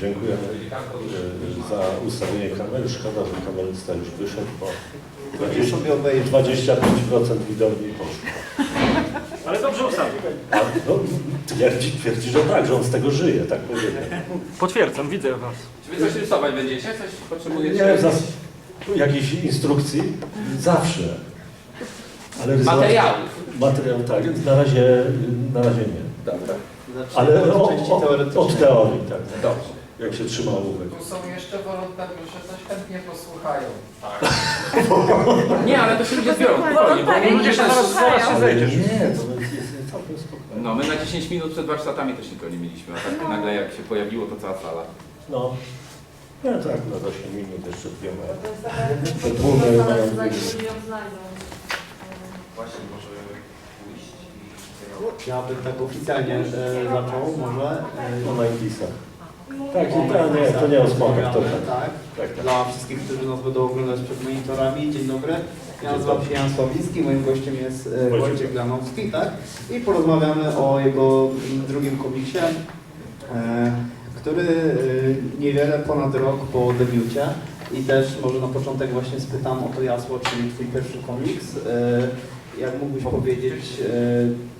Dziękujemy e, za ustawienie kamery. Szkoda, że kamerzysta już wyszedł, bo Proszę sobie obejrzeć. 25% widowni poszło. Ale dobrze ustawił. A, no, twierdzi, twierdzi, że tak, że on z tego żyje, tak powiedział. Potwierdzam, widzę was. Czy wy coś rysować będziecie? Coś potrzebujecie? Nie, zas, jakiejś instrukcji? Zawsze. Ale rysować- Materiały. Materiał tak, na razie, na razie nie. Dobra. Ale od o, o, od teorii, tak. tak. Dobrze. Jak się trzyma ołówek. Tu są jeszcze wolontariusze, coś chętnie posłuchają. Nie, ale to się ludzie zbiorą. Spokojnie, bo Wolontariusze ludzie się zaraz, zaraz się Ale zejdziesz. nie, to jest całkiem spokojnie. No, my na 10 minut przed warsztatami też nikogo nie mieliśmy, a tak nagle jak się pojawiło, to cała sala. No. Nie, tak, na 8 minut jeszcze dwie mają. To jest taka To tłumy mają znajdą. Właśnie może pójść i... Ja bym tak oficjalnie e, zaczął może. O E, Najtisach. Tak, i to nie, to nie o smokach, to tak. Tak. Tak, tak. Dla wszystkich, którzy nas będą oglądać przed monitorami, dzień dobry. Ja nazywam się Jan Sławiński, moim gościem jest e, Wojciech. Wojciech Glanowski, tak? I porozmawiamy o jego mm, drugim komiksie, e, który e, niewiele ponad rok po debiucie. I też może na początek właśnie spytam o to jasło, czyli twój pierwszy komiks. E, Jak mógłbyś powiedzieć, e,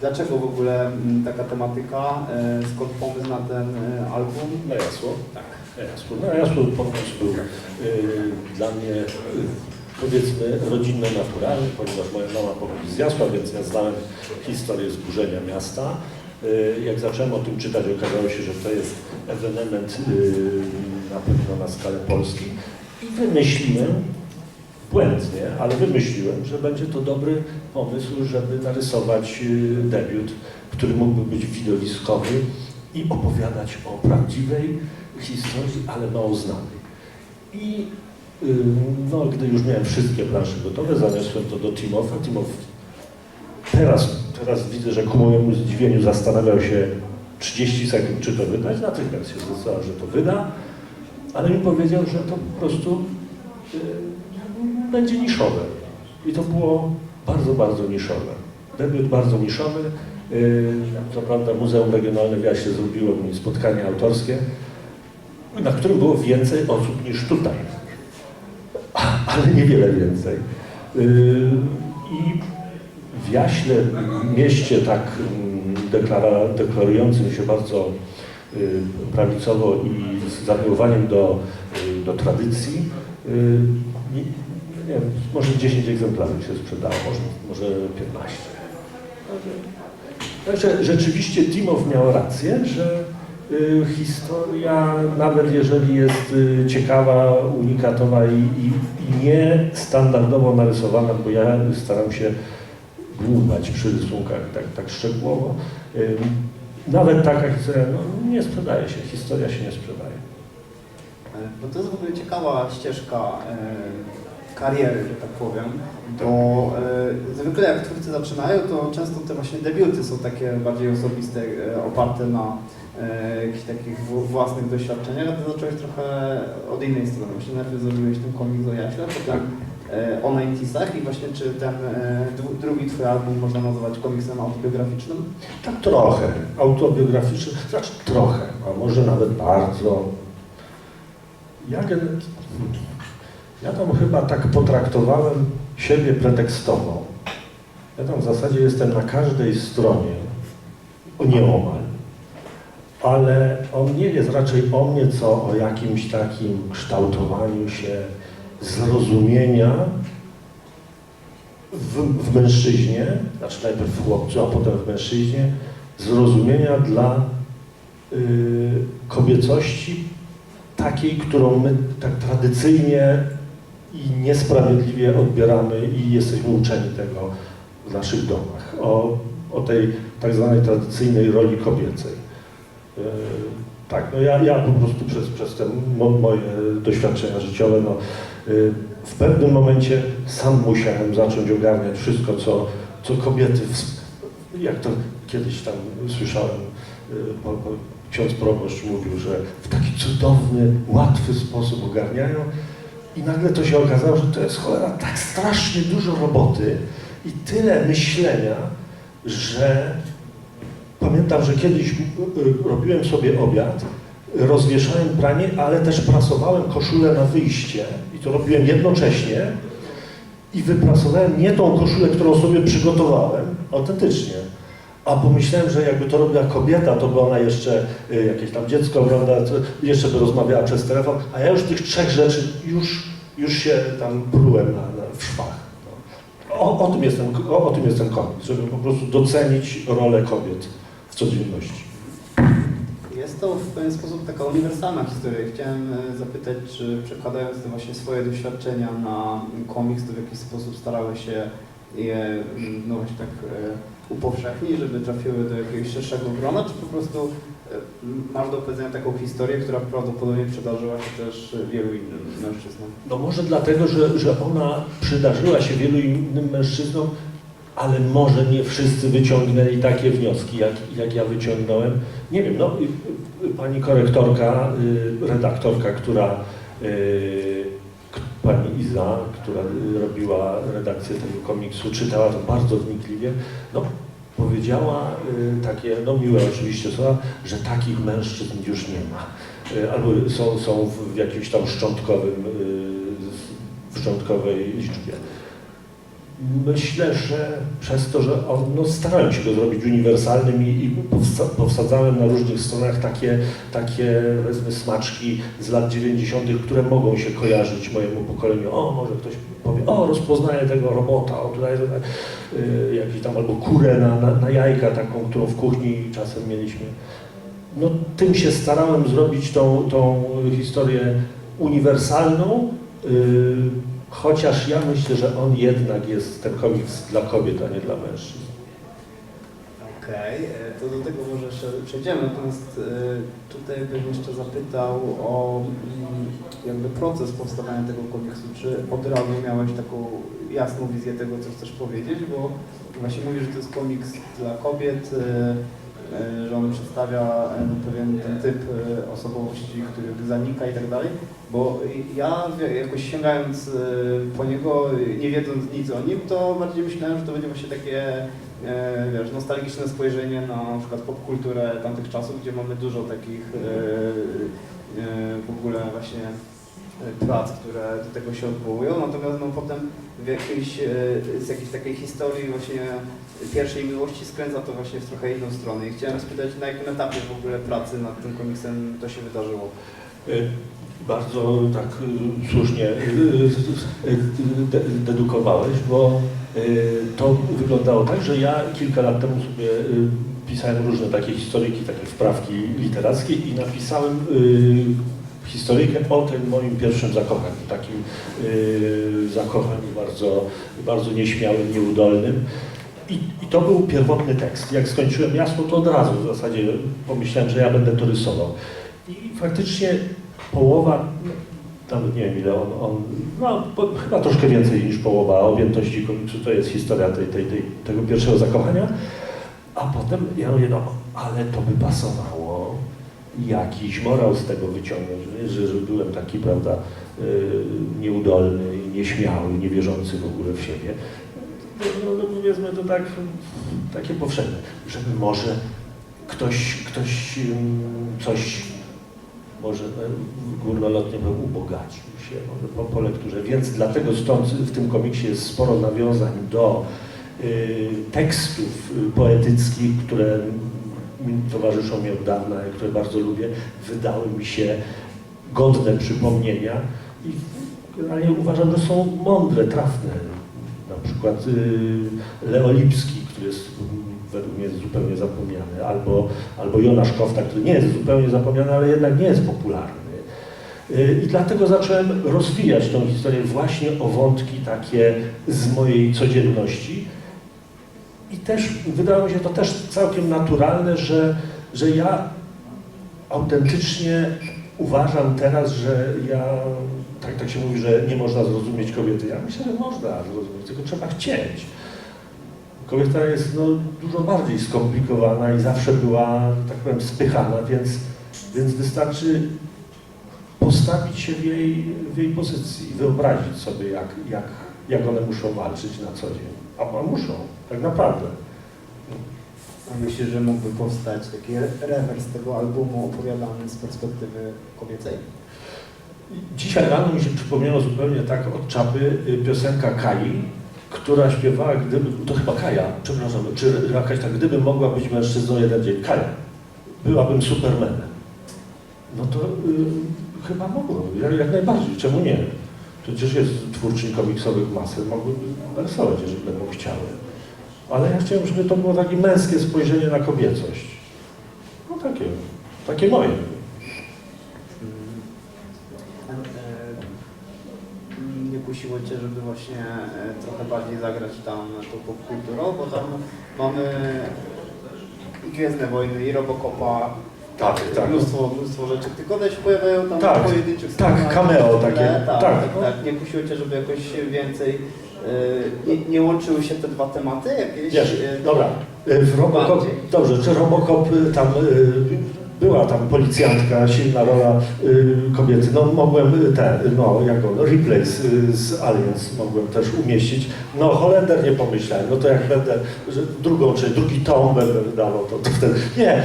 dlaczego w ogóle mm, taka tematyka, e, skąd pomysł na ten e, album? Na jasło? Tak. Na jasło. Na jasło pomysł był dla mnie powiedzmy rodzinny, naturalny, ponieważ moja mama pochodzi z Jasła, więc ja znałem historię zburzenia miasta. Jak zacząłem o tym czytać, okazało się, że to jest ewenement na pewno na skalę Polski i wymyśliłem, błędnie, ale wymyśliłem, że będzie to dobry pomysł, żeby narysować y, debiut, który mógłby być widowiskowy i opowiadać o prawdziwej historii, ale mało znanej. I y, no, gdy już miałem wszystkie plansze gotowe, zaniosłem to do Timofa. Timof teraz, teraz widzę, że ku mojemu zdziwieniu zastanawiał się 30 sekund, czy to wydać. Natychmiast się zdecydował, że to wyda, ale mi powiedział, że to po prostu będzie niszowe. I to było bardzo, bardzo niszowe. Debiut bardzo niszowy. Y, Co prawda Muzeum Regionalne w Jasie zrobiło mi spotkanie autorskie, na którym było więcej osób niż tutaj. Ale niewiele więcej. Y, I w Jaśle, mieście tak mm, deklara, deklarującym się bardzo y, prawicowo i z zamiłowaniem do, do tradycji, nie, wiem, może 10 egzemplarzy się sprzedało, może, może 15. Także rzeczywiście Timow miał rację, że y, historia, nawet jeżeli jest y, ciekawa, unikatowa i, i, i nie standardowo narysowana, bo ja staram się dłubać przy rysunkach tak, tak szczegółowo, y, nawet taka historia no, nie sprzedaje się, historia się nie sprzedaje. E, Bo to jest w ogóle ciekawa ścieżka e, kariery, że tak powiem, bo e, zwykle jak twórcy zaczynają, to często te właśnie debiuty są takie bardziej osobiste, e, oparte na e, jakichś takich w- własnych doświadczeniach, a ty zacząłeś trochę od innej strony. Właśnie najpierw zrobiłeś ten komiks o Jaśle, potem e, o 90 i właśnie czy ten e, dru- drugi twój album można nazwać komiksem autobiograficznym? Tak trochę autobiograficzny, znaczy trochę, a może nawet bardzo. Ja, gen- ja tam chyba tak potraktowałem siebie pretekstowo. Ja tam w zasadzie jestem na każdej stronie, nieomal, ale on nie jest raczej o mnie, co o jakimś takim kształtowaniu się zrozumienia w, w mężczyźnie, znaczy najpierw w chłopcu, a potem w mężczyźnie, zrozumienia dla y, kobiecości takiej, którą my tak tradycyjnie i niesprawiedliwie odbieramy i jesteśmy uczeni tego w naszych domach, o, o tej tak zwanej tradycyjnej roli kobiecej. Y, tak, no ja, ja po prostu przez, przez te mo, moje doświadczenia życiowe, no, y, w pewnym momencie sam musiałem zacząć ogarniać wszystko, co, co kobiety, w, jak to kiedyś tam słyszałem, y, bo, bo ksiądz proboszcz mówił, że w taki cudowny, łatwy sposób ogarniają i nagle to się okazało, że to jest cholera tak strasznie dużo roboty i tyle myślenia, że pamiętam, że kiedyś y, y, robiłem sobie obiad rozwieszałem pranie, ale też prasowałem koszulę na wyjście. I to robiłem jednocześnie i wyprasowałem nie tą koszulę, którą sobie przygotowałem, autentycznie, a pomyślałem, że jakby to robiła kobieta, to by ona jeszcze y, jakieś tam dziecko, prawda, jeszcze by rozmawiała przez telefon, a ja już tych trzech rzeczy już, już się tam prułem na, na, w szwach. O, o, tym jest ten, o, o tym jest ten żeby po prostu docenić rolę kobiet w codzienności. Jest to w pewien sposób taka uniwersalna historia. Chciałem e, zapytać, czy przekładając te właśnie swoje doświadczenia na komiks, to w jakiś sposób starały się je mm, no właśnie tak upowszechnić, żeby trafiły do jakiegoś szerszego grona, czy po prostu e, masz do powiedzenia taką historię, która prawdopodobnie przydarzyła się też wielu innym mężczyznom? No może dlatego, że, że ona przydarzyła się wielu innym mężczyznom, ale może nie wszyscy wyciągnęli takie wnioski, jak, jak ja wyciągnąłem. Nie wiem, no pani korektorka, y, redaktorka, która, y, pani Iza, która y, robiła redakcję tego komiksu, czytała to bardzo wnikliwie, no powiedziała y, takie, no miłe oczywiście słowa, że takich mężczyzn już nie ma. Y, Albo są, są w, jakimś tam szczątkowym, y, w szczątkowej liczbie. Myślę, że przez to, że on, no, starałem się go zrobić uniwersalnym i, i powsadzałem na różnych stronach takie, takie powiedzmy smaczki z lat 90., które mogą się kojarzyć mojemu pokoleniu. O, może ktoś powie, o, rozpoznaję tego robota, o, tutaj, tutaj y, jakiś tam, albo kurę na, na, na jajka taką, którą w kuchni czasem mieliśmy. No, tym się starałem zrobić tą, tą historię uniwersalną, y, chociaż ja myślę, że on jednak jest ten komiks dla kobiet, a nie dla mężczyzn. Okej, e, to do tego może jeszcze przejdziemy, natomiast e, tutaj bym jeszcze zapytał o mm, jakby proces powstawania tego komiksu. Czy od razu miałeś taką jasną wizję tego, co chcesz powiedzieć, bo właśnie mówisz, że to jest komiks dla kobiet, e, że on przedstawia e, pewien ten typ e, osobowości, który zanika i tak dalej, bo ja jakoś sięgając e, po niego, nie wiedząc nic o nim, to bardziej myślałem, że to będzie właśnie takie e, wiesz, nostalgiczne spojrzenie na, na przykład popkulturę tamtych czasów, gdzie mamy dużo takich e, e, w ogóle właśnie e, prac, które do tego się odwołują, natomiast no, potem w jakiejś, e, z jakiejś takiej historii właśnie pierwszej miłości skręca to właśnie w trochę inną stronę i chciałem spytać, na jakim etapie w ogóle pracy nad tym komiksem to się wydarzyło? Y, Bardzo tak y, słusznie de- dedukowałeś, bo to wyglądało tak, że ja kilka lat temu sobie pisałem różne takie historyjki, takie wprawki literackie i napisałem historyjkę o tym moim pierwszym zakochaniu, takim y, zakochaniu bardzo, bardzo nieśmiałym, nieudolnym. I, I to był pierwotny tekst. Jak skończyłem jasło, to od razu w zasadzie pomyślałem, że ja będę to rysował. I faktycznie połowa, no, nawet nie wiem ile on, on no po, chyba troszkę więcej niż połowa objętości komiksu to jest historia tej, tej, tej, tego pierwszego zakochania, a potem ja mówię, no ale to by pasowało jakiś morał z tego wyciągnąć, wiesz, że, że byłem taki, prawda, yy, nieudolny, nieśmiały, niewierzący w ogóle w siebie. No, no powiedzmy to tak, takie powszechne, żeby może ktoś, ktoś coś może e, górnolotnie by ubogacił się może po, po lekturze. Więc dlatego stąd w tym komiksie jest sporo nawiązań do y, tekstów y, poetyckich, które towarzyszą mi od dawna które bardzo lubię, wydały mi się godne przypomnienia i generalnie uważam, że są mądre, trafne. Na przykład y, Leo Lipski, który jest mm, według mnie zupełnie zapomniany, albo, albo Jonasz Kofta, który nie jest zupełnie zapomniany, ale jednak nie jest popularny. Y, I dlatego zacząłem rozwijać tą historię właśnie o wątki takie z mojej codzienności. I też wydało mi się to też całkiem naturalne, że, że ja autentycznie uważam teraz, że ja, tak, tak się mówi, że nie można zrozumieć kobiety. Ja myślę, że można zrozumieć, tylko trzeba chcieć. Kobieta jest no, dużo bardziej skomplikowana i zawsze była, tak powiem, spychana, więc, więc wystarczy postawić się w jej, w jej pozycji, wyobrazić sobie, jak, jak, jak one muszą walczyć na co dzień. A, a muszą, tak naprawdę. A myślisz, że mógłby powstać taki rewers tego albumu opowiadany z perspektywy kobiecej? Dzisiaj rano mi się przypomniało zupełnie tak od czapy y, piosenka Kai, która śpiewała, gdyby, to chyba Kaja, przepraszam, czy jakaś tak, gdyby mogła być mężczyzną jeden dzień, Kaja, byłabym supermanem. No to y, chyba mogło, jak, jak najbardziej, czemu nie? Przecież jest twórczyń komiksowych masy, mogłyby rysować, jeżeli będą chciały. Ale ja chciałem, żeby to było takie męskie spojrzenie na kobiecość. No takie, takie moje. E, Nie kusiło Cię, żeby właśnie e, trochę bardziej zagrać tam tą popkulturą, bo tam mamy i Gwiezdne Wojny, i Robocopa, Tak, tak. mnóstwo, mnóstwo rzeczy, tylko one się pojawiają tam Tak, pojedynczych tak, cameo takie, Tak, tak. tak, tak, Nie kusiło Cię, żeby jakoś więcej, nie, nie łączyły się te dwa tematy jakieś? Wiesz, e, dobra, y, w Robocop, dobrze, czy Robocop tam była tam policjantka, silna rola kobiety, no mogłem te, no jak on, Replays y, z Aliens mogłem też umieścić, no Holender nie pomyślałem, no to jak będę, że drugą, czy drugi tom będę wydawał, to, to wtedy, nie,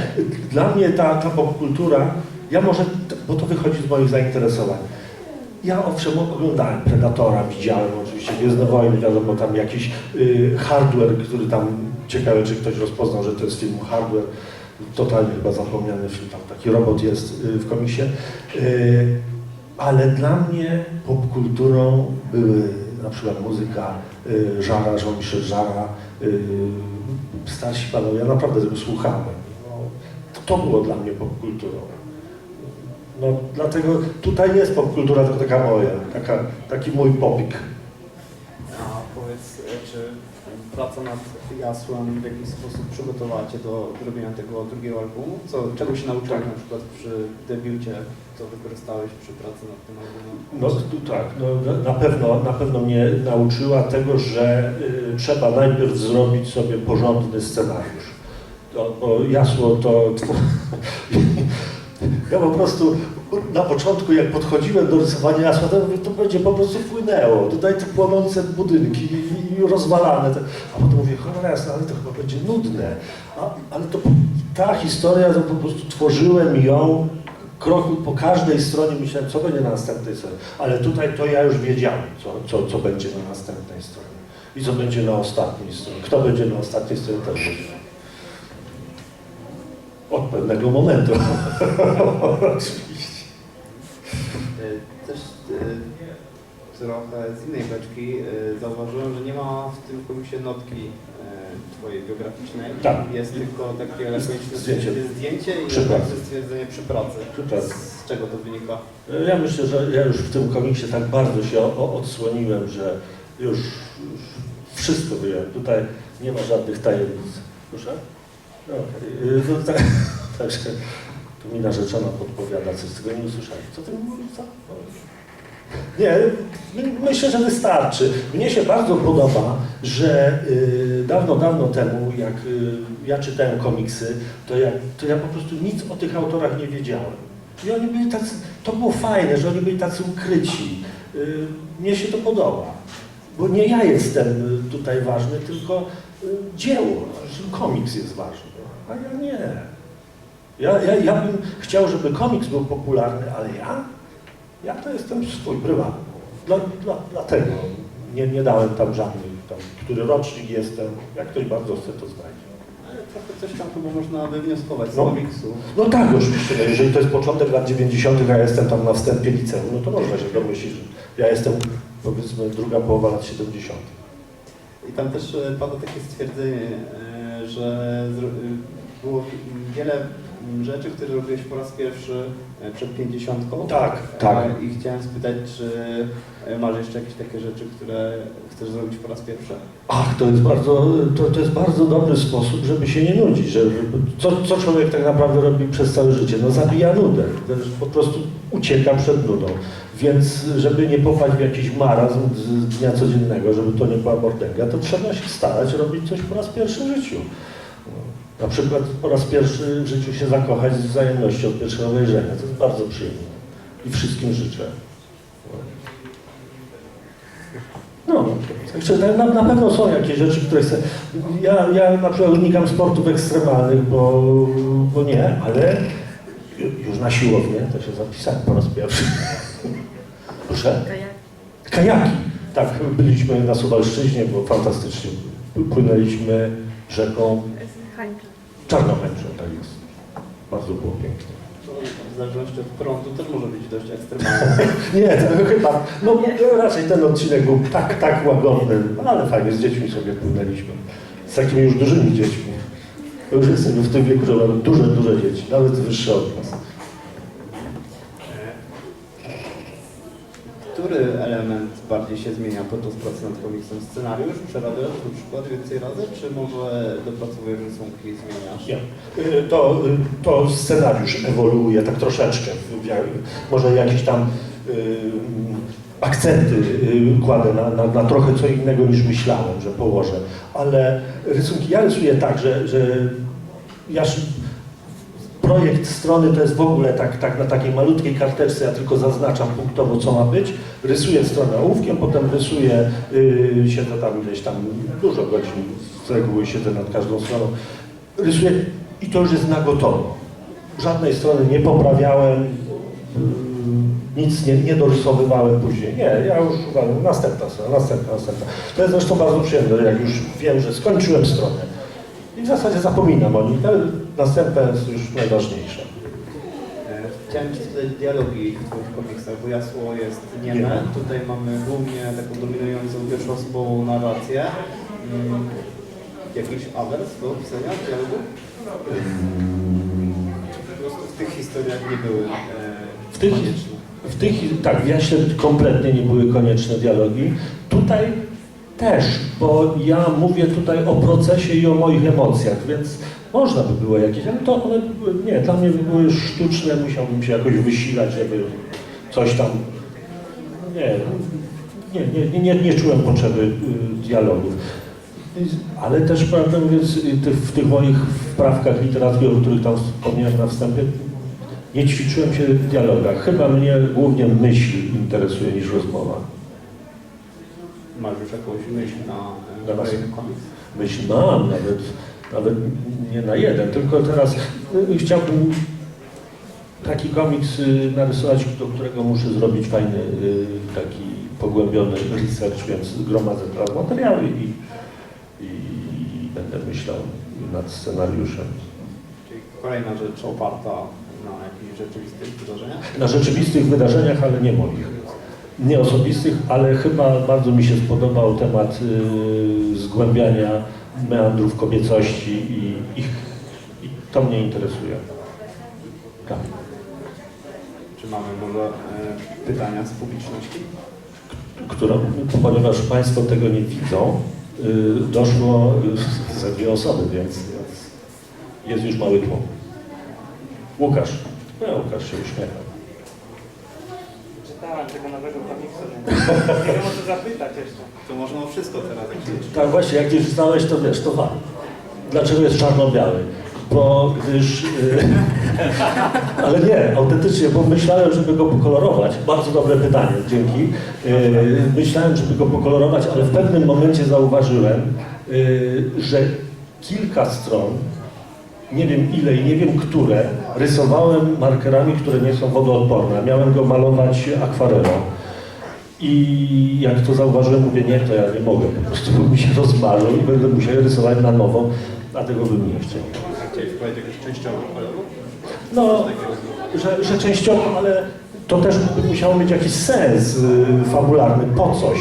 dla mnie ta, ta popkultura, ja może, bo to wychodzi z moich zainteresowań, ja owszem oglądałem Predatora, widziałem oczywiście Gwiezdne Wojny, wiadomo tam jakiś y, hardware, który tam ciekawe czy ktoś rozpoznał, że to jest film hardware, totalnie chyba zapomniany film, tam taki robot jest y, w komisie. Y, ale dla mnie popkulturą były na przykład muzyka y, Żara, Jean-Michel Żara, y, starsi panowie, ja naprawdę tego słuchałem. No, to, to było dla mnie popkulturą. No dlatego tutaj nie jest popkultura, tylko taka moja, taka, taki mój popik. Czy praca nad Jasłem w jakiś sposób przygotowała Cię do zrobienia tego drugiego albumu? Co, czego się nauczyłeś na przykład przy debiucie, co wykorzystałeś przy pracy nad tym albumem? No tu tak, no, na- pewno, na pewno mnie nauczyła tego, że y, trzeba najpierw zrobić sobie porządny scenariusz. To, bo jasło to... Ja po prostu na początku, jak podchodziłem do rysowania to mówię, to będzie po prostu płynęło. Tutaj te płonące budynki i, i rozwalane. Te, a potem mówię, cholera jasna, ale to chyba będzie nudne. A, ale to ta historia, to po prostu tworzyłem ją krok po każdej stronie, myślałem, co będzie na następnej stronie. Ale tutaj to ja już wiedziałem, co, co, co będzie na następnej stronie. I co będzie na ostatniej stronie. Kto będzie na ostatniej stronie, też wiedziałem. Od pewnego momentu. Oczywiście. E, Też e, trochę z innej beczki e, zauważyłem, że nie ma w tym komiksie notki e, Twojej biograficznej. Tak. Jest tylko takie lakoniczne Zdjęcie. zdjęcie i Przy stwierdzenie przy pracy. Przy pracy. Z czego to wynika? Ja myślę, że ja już w tym komiksie tak bardzo się odsłoniłem, że już, już wszystko wyjąłem. Tutaj nie ma żadnych tajemnic. Proszę? Okej. Y, no, tak, Także tu mi narzeczona podpowiada coś, z tego nie usłyszałem. Co ty mówisz? Nie, my- myślę, że wystarczy. Mnie się bardzo podoba, że y, dawno, dawno temu, jak y, ja czytałem komiksy, to ja, to ja po prostu nic o tych autorach nie wiedziałem. I oni byli tacy, to było fajne, że oni byli tacy ukryci. Y, mnie się to podoba. Bo nie ja jestem y, tutaj ważny, tylko y, dzieło, komiks jest ważny. A ja nie. Ja, ja, ja bym chciał, żeby komiks był popularny, ale ja? Ja to jestem swój, prywatny. Dla, dla, dlatego nie, nie dałem tam żadnych, tam, który rocznik jestem. Jak ktoś bardzo chce, to znajdzie. Ale trochę coś tam chyba można wywnioskować z No. komiksu. No tak, oczywiście. No, jeżeli to jest początek lat 90., a ja jestem tam na wstępie liceum, no to można się domyślić, że ja jestem powiedzmy druga połowa lat 70. I tam też e, pada takie stwierdzenie, e, że e, było wiele rzeczy, które robiłeś po raz pierwszy przed pięćdziesiątką. Tak, tak. E, I chciałem spytać, czy e, masz jeszcze jakieś takie rzeczy, które chcesz zrobić po raz pierwszy? Ach, to jest bardzo, to, to jest bardzo dobry sposób, żeby się nie nudzić. Że, co, co człowiek tak naprawdę robi przez całe życie? No zabija nudę. Po prostu ucieka przed nudą. Więc żeby nie popaść w jakiś marazm z dnia codziennego, żeby to nie była mordęga, to trzeba się starać robić coś po raz pierwszy w życiu. Na przykład po raz pierwszy w życiu się zakochać z wzajemnością od pierwszego wejrzenia. To jest bardzo przyjemne. I wszystkim życzę. No, także na, na pewno są jakieś rzeczy, które chcę. Ja, ja na przykład unikam sportów ekstremalnych, bo, bo nie, ale ju- już na siłownię to się zapisałem po raz pierwszy. Proszę? Kajaki. Tak, byliśmy na Suwalszczyźnie, było fantastycznie. Płynęliśmy rzeką Czarnomęczą, tak jest. Bardzo było pięknie. W zależności od prądu też może być dość ekstremalne. Nie, to chyba, no raczej ten odcinek był tak, tak łagodny, no, ale fajnie, z dziećmi sobie płynęliśmy. Z takimi już dużymi dziećmi. Już jestem w tym wieku, że mam duże, duże dzieci, nawet wyższe od nas. Który element bardziej się zmienia podczas pracy nad komiksem? Scenariusz przerabiasz na przykład więcej razy, czy może dopracowujesz rysunki i zmieniasz? Nie. Y, To, y, to scenariusz ewoluuje tak troszeczkę. Ja- Może jakieś tam y, akcenty kładę na, na, na trochę co innego niż myślałem, że położę. Ale rysunki, ja rysuję tak, że, że ja projekt strony to jest w ogóle tak, tak na takiej malutkiej karteczce, ja tylko zaznaczam punktowo co ma być, rysuję stronę ołówkiem, potem rysuję, yy, siedzę tam ileś tam, dużo godzin z reguły siedzę nad każdą stroną, rysuję i to już jest na gotowo. Żadnej strony nie poprawiałem, yy, nic nie, nie dorysowywałem później. Nie, ja już uważam, następna strona, następna, następna. To jest zresztą bardzo przyjemne, jak już wiem, że skończyłem stronę. I w zasadzie zapominam o nich, ale następne jest już najważniejsze. Chciałem Ci dialogi w Twoich komiksach, bo jasło jest nieme. Nieme. Tutaj mamy głównie taką dominującą pierwszoosobową narrację. Mm, Jakiś awers do pisania? Po prostu w tych historiach nie były e, W tych- konieczne. W tych, tak, w Jaśle kompletnie nie były konieczne dialogi. Tutaj też, bo ja mówię tutaj o procesie i o moich emocjach, więc można by było jakieś, ale to one były, nie, dla mnie były sztuczne, musiałbym się jakoś wysilać, żeby coś tam, nie, nie, nie, nie, nie, czułem potrzeby y, dialogów. Ale też, prawdę mówiąc, y, w tych moich wprawkach literackich, o których tam wspomniałem na wstępie, nie ćwiczyłem się w dialogach. Chyba mnie głównie myśl interesuje niż rozmowa. Masz już jakąś myśl na kolejny komiks? Myśl mam, nawet, nawet nie na jeden, tylko teraz y, chciałbym taki komiks y, narysować, do którego muszę zrobić fajny, y, taki pogłębiony research, więc gromadzę teraz materiały i, i będę myślał nad scenariuszem. Czyli kolejna rzecz oparta na jakichś rzeczywistych wydarzeniach? na rzeczywistych wydarzeniach, ale nie moich. Nie osobistych, ale chyba bardzo mi się spodobał temat y, zgłębiania meandrów kobiecości i, ich, i to mnie interesuje. Tak. Czy mamy może e, pytania z publiczności? Którą, ponieważ Państwo tego nie widzą, y, doszło y, ze dwie osoby, więc, więc jest już mały tłum. Łukasz. No, Łukasz się uśmiecha. Czytałem tego nowego komiksu, więc nie wiem o co zapytać jeszcze. To można o wszystko teraz, jak się Tak właśnie, jak nie czytałeś, to wiesz, to warto. Dlaczego jest czarno-biały? Bo gdyż... y, ale nie, autentycznie, bo myślałem, żeby go pokolorować. Bardzo dobre pytanie, dzięki. Y, myślałem, żeby go pokolorować, ale w pewnym momencie zauważyłem, y, że kilka stron, nie wiem ile i nie wiem które, rysowałem markerami, które nie są wodoodporne. Miałem go malować akwarelą. I jak to zauważyłem, mówię, nie, to ja nie mogę, po prostu mi się rozmarzą i będę musiał rysować na nowo, a tego bym nie chciał. Chciałeś wprowadzić jakiś częściowy kolorów? No, że, że częściowo, ale to też by musiało mieć jakiś sens y, fabularny, po coś.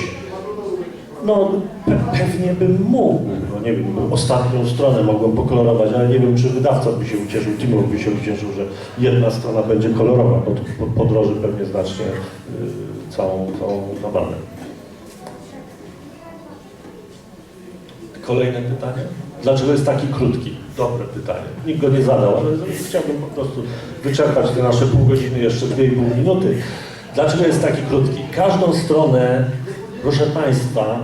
No, pe pewnie bym mógł, nie wiem, ostatnią stronę mogłem pokolorować, ale nie wiem, czy wydawca by się ucieszył, Timur by się ucieszył, że jedna strona będzie kolorowa, bo to po- podroży pewnie znacznie y, całą, całą zabawę. Kolejne pytanie? Dlaczego jest taki krótki? Dobre pytanie. Nikt go nie zadał, ale chciałbym po prostu wyczerpać te nasze pół godziny, jeszcze dwie i pół minuty. Dlaczego jest taki krótki? Każdą stronę, proszę Państwa,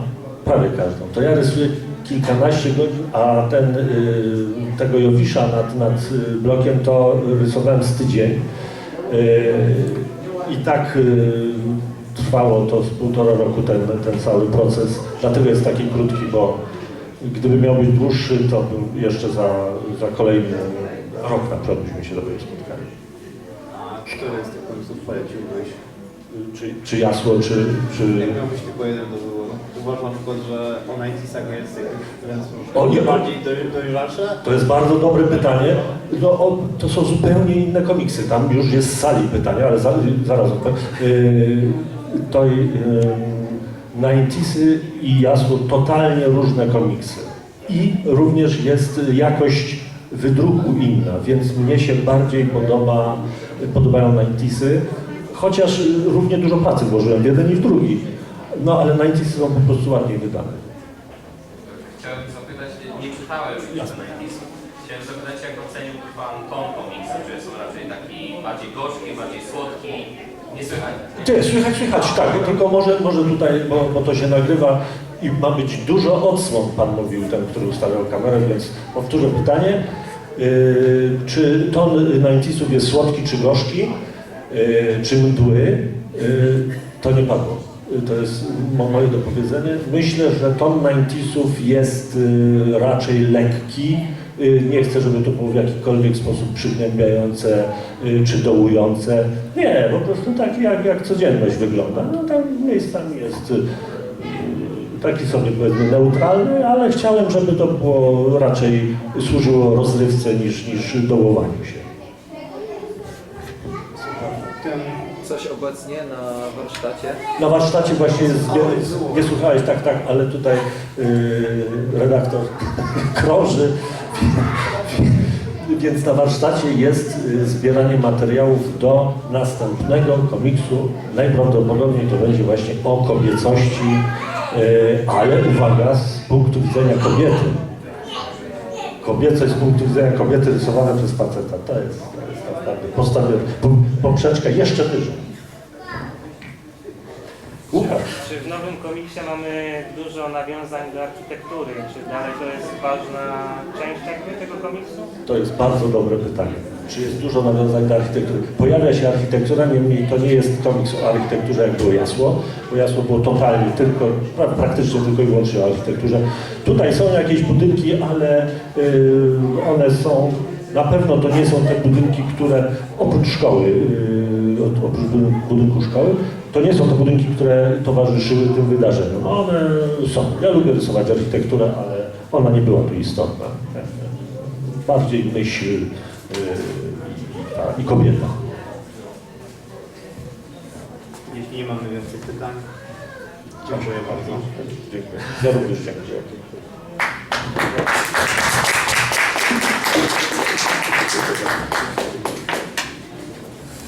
prawie każdą, to ja rysuję kilkanaście godzin, a ten, y, tego Jowisza nad, nad blokiem to rysowałem z tydzień. Y, I tak y, trwało to z półtora roku ten, ten cały proces, dlatego jest taki krótki, bo gdyby miał być dłuższy, to bym jeszcze za, za kolejny rok na przykład byśmy się dopiero spotkali. A który z tych komiksów poleciłbyś? Czy, czy jasło, czy, czy... Jak miałbyś tylko jeden do Uważam na przykład, że o 90 jest O, nie, bardziej doj- dojrzalsze? To jest bardzo dobre pytanie. No, o, to są zupełnie inne komiksy. Tam już jest z sali pytania, ale za, zaraz odpowiem. Yy, to yy, 90sy i Jasło totalnie różne komiksy. I również jest jakość wydruku inna, więc mnie się bardziej podoba, podobają 90sy, chociaż równie dużo pracy włożyłem w jeden i w drugi. No ale 90sy są po prostu ładniej wydane. Chciałem zapytać, nie czytałem Jasne. napisów. Chciałem zapytać, jak oceniłby Pan ton komiksu? Czy są raczej taki bardziej gorzki, bardziej słodki? Nie słychać. Ty, słychać, słychać, tak, tylko może, może tutaj, bo, bo to się nagrywa i ma być dużo odsłon, Pan mówił, ten, który ustawiał kamerę, więc powtórzę pytanie. Yy, czy ton 90sów jest słodki czy gorzki, yy, czy mdły? Yy, to nie padło. To jest mo- moje dopowiedzenie. Myślę, że ton 90sów jest yy, raczej lekki. Yy, Nie chcę, żeby to było w jakikolwiek sposób przygnębiające yy, czy dołujące. Nie, po prostu tak jak, jak codzienność wygląda. No tam miejscami jest taki sobie powiedzmy neutralny, ale chciałem, żeby to było raczej służyło rozrywce niż, niż dołowaniu się. Ten Coś obecnie na warsztacie? Na warsztacie właśnie jest, nie, słuchałeś, tak, tak, ale tutaj yy, redaktor krąży, więc na warsztacie jest y, zbieranie materiałów do następnego komiksu. Najprawdopodobniej to będzie właśnie o kobiecości, yy, ale uwaga, z punktu widzenia kobiety. Kobiecość z punktu widzenia kobiety rysowana przez faceta. To jest, to jest naprawdę postawię po- poprzeczkę jeszcze wyżej. Czy w nowym komiksie mamy dużo nawiązań do architektury? Czy dalej to jest ważna część jakby tego komiksu? To jest bardzo dobre pytanie. Czy jest dużo nawiązań do architektury? Pojawia się architektura, niemniej to nie jest komiks o architekturze, jak było Jasło, bo Jasło było totalnie tylko, pra- praktycznie tylko i wyłącznie o architekturze. Tutaj są jakieś budynki, ale y, one są, na pewno to nie są te budynki, które oprócz szkoły, y, od- oprócz budyn- budynku szkoły, to nie są te budynki, które towarzyszyły tym wydarzeniom. No one są. Ja lubię rysować architekturę, ale ona nie była tu istotna. Bardziej myśl yy, i kobieta. Jeśli nie mamy więcej pytań, dziękuję bardzo. Dziękuję. Ja również dziękuję.